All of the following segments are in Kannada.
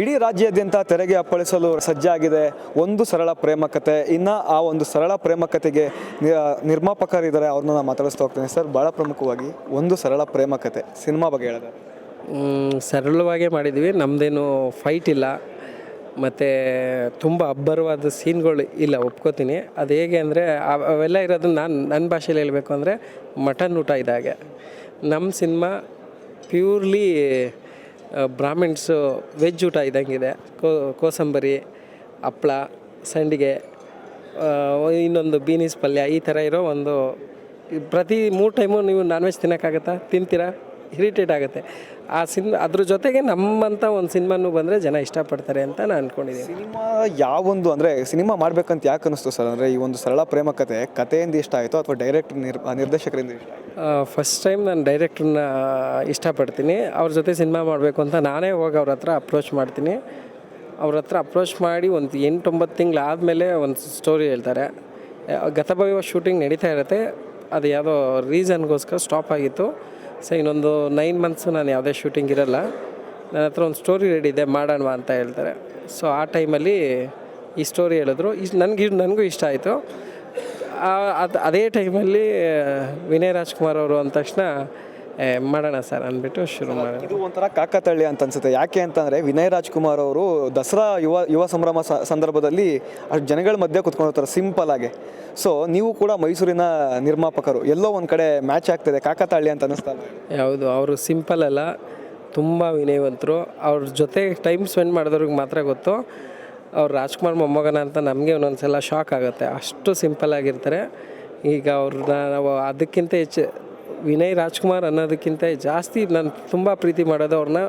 ಇಡೀ ರಾಜ್ಯಾದ್ಯಂತ ತೆರೆಗೆ ಅಪ್ಪಳಿಸಲು ಸಜ್ಜಾಗಿದೆ. ಒಂದು ಸರಳ ಪ್ರೇಮ ಕತೆ ಇನ್ನು ಆ ಒಂದು ಸರಳ ಪ್ರೇಮ ಕತೆಗೆ ನಿರ್ಮಾಪಕರಿದ್ದಾರೆ, ಅವ್ರನ್ನ ನಾನು ಮಾತಾಡಿಸ್ತಾ ಹೋಗ್ತೀನಿ. ಸರ್ ಭಾಳ ಪ್ರಮುಖವಾಗಿ ಒಂದು ಸರಳ ಪ್ರೇಮ ಕತೆ ಸಿನಿಮಾ ಬಗ್ಗೆ ಹೇಳಿದೆ. ಸರಳವಾಗೇ ಮಾಡಿದ್ವಿ. ನಮ್ಮದೇನು ಫೈಟ್ ಇಲ್ಲ. ಮತ್ತು ತುಂಬ ಅಬ್ಬರವಾದ ಸೀನ್ಗಳು ಇಲ್ಲ, ಒಪ್ಕೋತೀನಿ. ಅದು ಹೇಗೆ ಅಂದರೆ ಅವೆಲ್ಲ ಇರೋದು ನಾನು ನನ್ನ ಭಾಷೆಯಲ್ಲಿ ಹೇಳಬೇಕು ಅಂದರೆ ಮಟನ್ ಊಟ ಇದಾಗೆ. ನಮ್ಮ ಸಿನಿಮಾ ಪ್ಯೂರ್ಲಿ ಬ್ರಾಹ್ಮಿಣ್ಸು ವೆಜ್ ಊಟ ಇದ್ದಂಗಿದೆ. ಕೋಸಂಬರಿ, ಹಪ್ಳ, ಸಂಡಿಗೆ ಇನ್ನೊಂದು ಬೀನೀಸ್ ಪಲ್ಯ ಈ ಥರ ಇರೋ ಒಂದು ಪ್ರತಿ ಮೂರು ಟೈಮು ನೀವು ನಾನ್ ವೆಜ್ ತಿನ್ನೋಕ್ಕಾಗತ್ತಾ? ತಿಂತೀರಾ? ಇರಿಟೇಟ್ ಆಗುತ್ತೆ. ಆ ಸಿನ್ ಅದ್ರ ಜೊತೆಗೆ ನಮ್ಮಂಥ ಒಂದು ಸಿನಿಮಾನು ಬಂದರೆ ಜನ ಇಷ್ಟಪಡ್ತಾರೆ ಅಂತ ನಾನು ಅಂದ್ಕೊಂಡಿದ್ದೀನಿ ಸಿನಿಮಾ ಯಾವೊಂದು ಅಂದರೆ ಸಿನಿಮಾ ಮಾಡ್ಬೇಕಂತ ಯಾಕೆ ಅನಿಸ್ತು ಸರ್? ಅಂದರೆ ಈ ಒಂದು ಸರಳ ಪ್ರೇಮ ಕತೆ ಕಥೆಯಿಂದ ಇಷ್ಟ ಆಯಿತು ಅಥವಾ ಡೈರೆಕ್ಟರ್ ನಿರ್ ನಿರ್ದೇಶಕರಿಂದ ಇಷ್ಟ ಫಸ್ಟ್ ಟೈಮ್ ನಾನು ಡೈರೆಕ್ಟ್ರನ್ನ ಇಷ್ಟಪಡ್ತೀನಿ. ಅವ್ರ ಜೊತೆ ಸಿನಿಮಾ ಮಾಡಬೇಕು ಅಂತ ನಾನೇ ಹೋಗಿ ಅವ್ರ ಹತ್ರ ಅಪ್ರೋಚ್ ಮಾಡ್ತೀನಿ. ಅವ್ರ ಹತ್ರ ಅಪ್ರೋಚ್ ಮಾಡಿ ಒಂದು ಎಂಟೊಂಬತ್ತು ತಿಂಗಳು ಆದಮೇಲೆ ಒಂದು ಸ್ಟೋರಿ ಹೇಳ್ತಾರೆ. ಗತಭವ ಶೂಟಿಂಗ್ ನಡೀತಾ ಇರುತ್ತೆ. ಅದು ಯಾವುದೋ ರೀಸನ್ಗೋಸ್ಕರ ಸ್ಟಾಪ್ ಆಗಿತ್ತು. ಸೊ ಇನ್ನೊಂದು ನೈನ್ ಮಂತ್ಸು ನಾನು ಯಾವುದೇ ಶೂಟಿಂಗ್ ಇರಲ್ಲ. ನನ್ನ ಹತ್ರ ಒಂದು ಸ್ಟೋರಿ ರೆಡಿ ಇದೆ ಮಾಡೋಣ ಅಂತ ಹೇಳ್ತಾರೆ. ಸೊ ಆ ಟೈಮಲ್ಲಿ ಈ ಸ್ಟೋರಿ ಹೇಳಿದ್ರು. ಇಷ್ಟು ನನಗೆ ನನಗೂ ಇಷ್ಟ ಆಯಿತು. ಅದು, ಅದೇ ಟೈಮಲ್ಲಿ ವಿನಯ್ ರಾಜ್ಕುಮಾರ್ ಅವರು ಅಂದ ತಕ್ಷಣ ಮಾಡೋಣ ಸರ್ ಅಂದ್ಬಿಟ್ಟು ಶುರು ಮಾಡೋಣ. ಇದು ಒಂಥರ ಕಾಕತಳ್ಳಿ ಅಂತ ಅನ್ಸುತ್ತೆ. ಯಾಕೆ ಅಂತಂದರೆ ವಿನಯ್ ರಾಜ್ಕುಮಾರ್ ಅವರು ದಸರಾ ಯುವ ಯುವ ಸಂಭ್ರಮ ಸಂದರ್ಭದಲ್ಲಿ ಅಷ್ಟು ಜನಗಳ ಮಧ್ಯೆ ಕುತ್ಕೊಂಡಿರ್ತಾರೆ ಸಿಂಪಲ್ ಆಗಿ. ಸೊ ನೀವು ಕೂಡ ಮೈಸೂರಿನ ನಿರ್ಮಾಪಕರು ಎಲ್ಲೋ ಒಂದು ಕಡೆ ಮ್ಯಾಚ್ ಆಗ್ತಿದೆ ಕಾಕತಾಳಿ ಅಂತ ಅನ್ನಿಸ್ತಾ? ಯಾವುದು ಅವರು ಸಿಂಪಲ್ ಅಲ್ಲ ತುಂಬ ವಿನಯವಂತರು. ಅವ್ರ ಜೊತೆ ಟೈಮ್ ಸ್ಪೆಂಡ್ ಮಾಡಿದವ್ರಿಗೆ ಮಾತ್ರ ಗೊತ್ತು. ಅವ್ರು ರಾಜ್ಕುಮಾರ್ ಮೊಮ್ಮಗನ ಅಂತ ನಮಗೆ ಒಂದೊಂದ್ಸಲ ಶಾಕ್ ಆಗುತ್ತೆ. ಅಷ್ಟು ಸಿಂಪಲ್ ಆಗಿರ್ತಾರೆ. ಈಗ ಅವ್ರನ್ನ ನಾವು ಅದಕ್ಕಿಂತ ಹೆಚ್ಚು ವಿನಯ್ ರಾಜ್ಕುಮಾರ್ ಅನ್ನೋದಕ್ಕಿಂತ ಜಾಸ್ತಿ ನಾನು ತುಂಬ ಪ್ರೀತಿ ಮಾಡೋದು ಅವ್ರನ್ನ.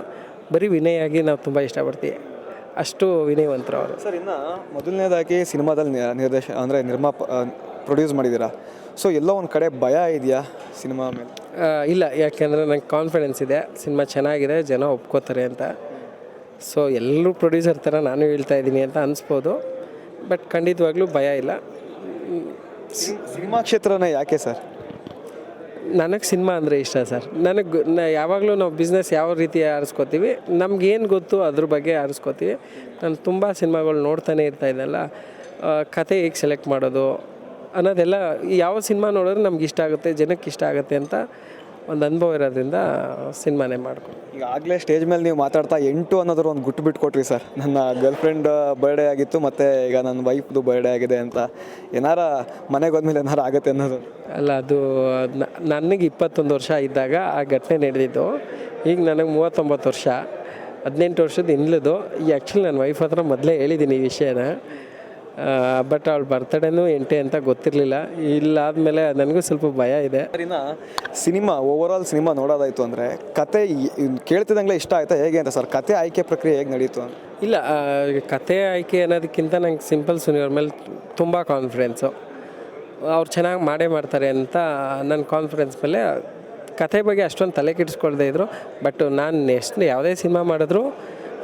ಬರೀ ವಿನಯಾಗಿ ನಾವು ತುಂಬ ಇಷ್ಟಪಡ್ತೀವಿ. ಅಷ್ಟು ವಿನಯವಂತರು ಅವರು ಸರ್ ಇನ್ನು ಮೊದಲನೇದಾಗಿ ಸಿನಿಮಾದಲ್ಲಿ ನಿರ್ದೇಶ ಅಂದರೆ ನಿರ್ಮಾಪ ಪ್ರೊಡ್ಯೂಸ್ ಮಾಡಿದ್ದೀರಾ? ಸೊ ಎಲ್ಲೋ ಒಂದು ಕಡೆ ಭಯ ಇದೆಯಾ ಸಿನಿಮಾ ಮೇಲೆ? ಇಲ್ಲ. ಯಾಕೆಂದರೆ ನಂಗೆ ಕಾನ್ಫಿಡೆನ್ಸ್ ಇದೆ. ಸಿನಿಮಾ ಚೆನ್ನಾಗಿದೆ ಜನ ಒಪ್ಕೋತಾರೆ ಅಂತ. ಸೊ ಎಲ್ಲರೂ ಪ್ರೊಡ್ಯೂಸರ್ ಥರ ನಾನು ಹೇಳ್ತಾ ಇದ್ದೀನಿ ಅಂತ ಅನಿಸ್ಬೋದು. ಬಟ್ ಖಂಡಿತವಾಗ್ಲೂ ಭಯ ಇಲ್ಲ. ಸಿನಿಮಾ ಕ್ಷೇತ್ರನೇ ಯಾಕೆ ಸರ್? ನನಗೆ ಸಿನಿಮಾ ಅಂದರೆ ಇಷ್ಟ ಸರ್. ನನಗೆ ಯಾವಾಗಲೂ ನಾವು ಬಿಸ್ನೆಸ್ ಯಾವ ರೀತಿ ಆರಿಸ್ಕೋತೀವಿ ನಮಗೇನು ಗೊತ್ತು ಅದ್ರ ಬಗ್ಗೆ ಆರಿಸ್ಕೋತೀವಿ. ನಾನು ತುಂಬ ಸಿನಿಮಾಗಳು ನೋಡ್ತಾನೆ ಇರ್ತಾ ಇದ್ದಲ್ಲ ಕತೆ ಹೇಗೆ ಸೆಲೆಕ್ಟ್ ಮಾಡೋದು ಅನ್ನೋದೆಲ್ಲ, ಯಾವ ಸಿನಿಮಾ ನೋಡಿದ್ರೆ ನಮ್ಗೆ ಇಷ್ಟ ಆಗುತ್ತೆ ಜನಕ್ಕೆ ಇಷ್ಟ ಆಗುತ್ತೆ ಅಂತ ಒಂದು ಅನುಭವ ಇರೋದ್ರಿಂದ ಸಿನಿಮಾನೇ ಮಾಡ್ಕೊ ಈಗ ಆಗಲೇ ಸ್ಟೇಜ್ ಮೇಲೆ ನೀವು ಮಾತಾಡ್ತಾ ಎಂಟು ಅನ್ನೋದ್ರ ಒಂದು ಗುಟ್ಟು ಬಿಟ್ಟು ಕೊಟ್ರಿ ಸರ್. ನನ್ನ ಗರ್ಲ್ ಫ್ರೆಂಡ್ ಬರ್ಡೇ ಆಗಿತ್ತು ಮತ್ತು ಈಗ ನನ್ನ ವೈಫ್ದು ಬರ್ಡೇ ಆಗಿದೆ ಅಂತ. ಏನಾರ ಮನೆಗೆ ಹೋದ್ಮೇಲೆ ಏನಾರ ಆಗುತ್ತೆ ಅನ್ನೋದು. ಅಲ್ಲ ಅದು ನನಗೆ ಇಪ್ಪತ್ತೊಂದು ವರ್ಷ ಇದ್ದಾಗ ಆ ಘಟನೆ ನಡೆದಿದ್ದು. ಈಗ ನನಗೆ ಮೂವತ್ತೊಂಬತ್ತು ವರ್ಷ. ಹದಿನೆಂಟು ವರ್ಷದ ಹಿಂದ್ಲದು. ಈ ಆ್ಯಕ್ಚುಲಿ ನನ್ನ ವೈಫ್ ಹತ್ರ ಮೊದಲೇ ಹೇಳಿದ್ದೀನಿ ಈ ವಿಷಯನ. ಬಟ್ ಅವಳ ಬರ್ತಡೇನೂ ಎಂಟೆ ಅಂತ ಗೊತ್ತಿರಲಿಲ್ಲ. ಇಲ್ಲಾದ್ಮೇಲೆ ನನಗೂ ಸ್ವಲ್ಪ ಭಯ ಇದೆ. Sir cinema over all cinema ನೋಡೋದಾಯಿತು ಅಂದರೆ ಕತೆ ಕೇಳ್ತಿದ್ದಂಗೆ ಇಷ್ಟ ಆಯ್ತಾ ಹೇಗೆ ಅಂತ ಸರ್? ಕತೆ ಆಯ್ಕೆ ಪ್ರಕ್ರಿಯೆ ಹೇಗೆ ನಡೆಯಿತು ಅಂತ? ಇಲ್ಲ ಕತೆ ಆಯ್ಕೆ ಅನ್ನೋದಕ್ಕಿಂತ ನಂಗೆ ಸಿಂಪಲ್ ಸುನಿಯವ್ರ ಮೇಲೆ ತುಂಬ ಕಾನ್ಫಿಡೆನ್ಸು ಅವ್ರು ಚೆನ್ನಾಗಿ ಮಾಡೇ ಮಾಡ್ತಾರೆ ಅಂತ ನನ್ನ ಕಾನ್ಫಿಡೆನ್ಸ್ ಮೇಲೆ ಕತೆ ಬಗ್ಗೆ ಅಷ್ಟೊಂದು ತಲೆ ಕೆಡಿಸ್ಕೊಳ್ದೇ ಇದ್ರು. ಬಟ್ ನಾನು ನೆಕ್ಸ್ಟ್ ಯಾವುದೇ ಸಿನಿಮಾ ಮಾಡಿದ್ರು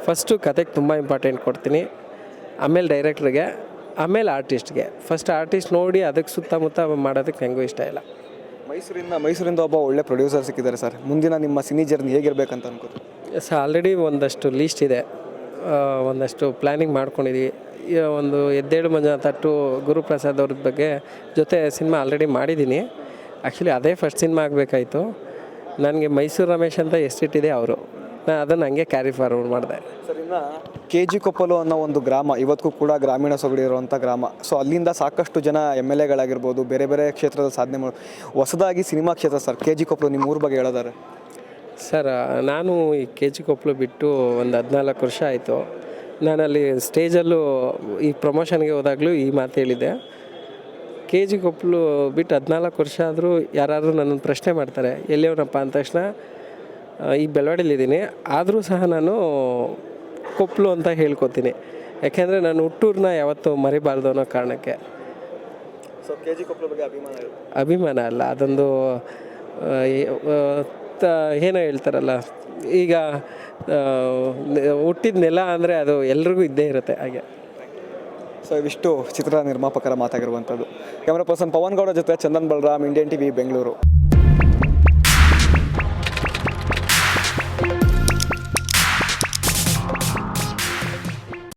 ಫಸ್ಟು ಕತೆಗೆ ತುಂಬ ಇಂಪಾರ್ಟೆಂಟ್ ಕೊಡ್ತೀನಿ. ಆಮೇಲೆ ಡೈರೆಕ್ಟ್ರಿಗೆ ಆಮೇಲೆ ಆರ್ಟಿಸ್ಟ್ಗೆ ಫಸ್ಟ್ ಆರ್ಟಿಸ್ಟ್ ನೋಡಿ ಅದಕ್ಕೆ ಸುತ್ತಮುತ್ತ ಮಾಡೋದಕ್ಕೆ ನನಗೂ ಇಷ್ಟ ಇಲ್ಲ. ಮೈಸೂರಿಂದ ಮೈಸೂರಿಂದ ಒಬ್ಬ ಒಳ್ಳೆ ಪ್ರೊಡ್ಯೂಸರ್ ಸಿಕ್ಕಿದ್ದಾರೆ ಸರ್ ಮುಂದಿನ ನಿಮ್ಮ ಸಿನಿ ಜರ್ನಿ ಹೇಗಿರ್ಬೇಕಂತ ಅನ್ಕೋತೀವಿ ಸರ್ ಆಲ್ರೆಡಿ ಒಂದಷ್ಟು ಲೀಸ್ಟ್ ಇದೆ. ಒಂದಷ್ಟು ಪ್ಲ್ಯಾನಿಂಗ್ ಮಾಡ್ಕೊಂಡಿದ್ದೀವಿ ಈ ಒಂದು ಎದ್ದೇಳು ಮಂಜುನಾಥ ಟು ಗುರುಪ್ರಸಾದ್ ಅವ್ರ ಬಗ್ಗೆ ಜೊತೆ ಸಿನಿಮಾ ಆಲ್ರೆಡಿ ಮಾಡಿದ್ದೀನಿ ಆ್ಯಕ್ಚುಲಿ ಅದೇ ಫಸ್ಟ್ ಸಿನಿಮಾ ಆಗಬೇಕಾಯಿತು. ನನಗೆ ಮೈಸೂರು ರಮೇಶ್ ಅಂತ ಎಸ್ಟಿಟ್ಟಿದೆ ಅವರು. ನಾನು ಅದನ್ನು ಹಂಗೆ ಕ್ಯಾರಿ ಫಾರ್ವರ್ಡ್ ಮಾಡಿದೆ. ಕೆ ಜಿ ಕೊಪ್ಪಲು ಅನ್ನೋ ಒಂದು ಗ್ರಾಮ, ಇವತ್ತಿಗೂ ಕೂಡ ಗ್ರಾಮೀಣ ಸೊಗಡಿ ಇರುವಂಥ ಗ್ರಾಮ. ಸೊ ಅಲ್ಲಿಂದ ಸಾಕಷ್ಟು ಜನ ಎಂ ಎಲ್ ಎಗಳಾಗಿರ್ಬೋದು, ಬೇರೆ ಬೇರೆ ಕ್ಷೇತ್ರದಲ್ಲಿ ಸಾಧನೆ ಮಾಡಿ, ಹೊಸದಾಗಿ ಸಿನಿಮಾ ಕ್ಷೇತ್ರ ಸರ್ ಕೆ ಜಿ ಕೊಪ್ಪಲು ನಿಮ್ಮ ಊರ ಬಗ್ಗೆ ಹೇಳೋದಾರೆ ಸರ್ ನಾನು ಈ ಕೆ ಜಿ ಕೊಪ್ಪಲು ಬಿಟ್ಟು ಒಂದು ಹದಿನಾಲ್ಕು ವರ್ಷ ಆಯಿತು. ನಾನಲ್ಲಿ ಸ್ಟೇಜಲ್ಲೂ ಈ ಪ್ರಮೋಷನ್ಗೆ ಹೋದಾಗಲೂ ಈ ಮಾತು ಹೇಳಿದ್ದೆ. ಕೆ ಜಿ ಕೊಪ್ಪಲು ಬಿಟ್ಟು ಹದಿನಾಲ್ಕು ವರ್ಷ ಆದರೂ ಯಾರಾದರೂ ನನ್ನನ್ನು ಪ್ರಶ್ನೆ ಮಾಡ್ತಾರೆ ಎಲ್ಲಿಯವನಪ್ಪ ಅಂದ ತಕ್ಷಣ ಈ ಬೆಳವಾಡಿಲಿದ್ದೀನಿ ಆದರೂ ಸಹ ನಾನು ಕೊಪ್ಪಲು ಅಂತ ಹೇಳ್ಕೊತೀನಿ. ಯಾಕೆಂದರೆ ನಾನು ಹುಟ್ಟೂರನ್ನ ಯಾವತ್ತೂ ಮರಿಬಾರ್ದು ಅನ್ನೋ ಕಾರಣಕ್ಕೆ. ಸೊ ಕೆ ಜಿ ಕೊಪ್ಪಲು ಬಗ್ಗೆ ಅಭಿಮಾನ ಅಭಿಮಾನ ಅಲ್ಲ ಅದೊಂದು ಏನೋ ಹೇಳ್ತಾರಲ್ಲ ಈಗ ಹುಟ್ಟಿದ ನೆಲ ಅಂದರೆ ಅದು ಎಲ್ರಿಗೂ ಇದ್ದೇ ಇರುತ್ತೆ ಹಾಗೆ. ಸೊ ಇವಿಷ್ಟು ಚಿತ್ರ ನಿರ್ಮಾಪಕರ ಮಾತಾಗಿರುವಂಥದ್ದು. ಕ್ಯಾಮ್ರಾ ಪರ್ಸನ್ ಪವನ್ ಗೌಡ ಜೊತೆ ಚಂದನ್ ಬಲರಾಮ್ ಇಂಡಿಯನ್ ಟಿವಿ ಬೆಂಗಳೂರು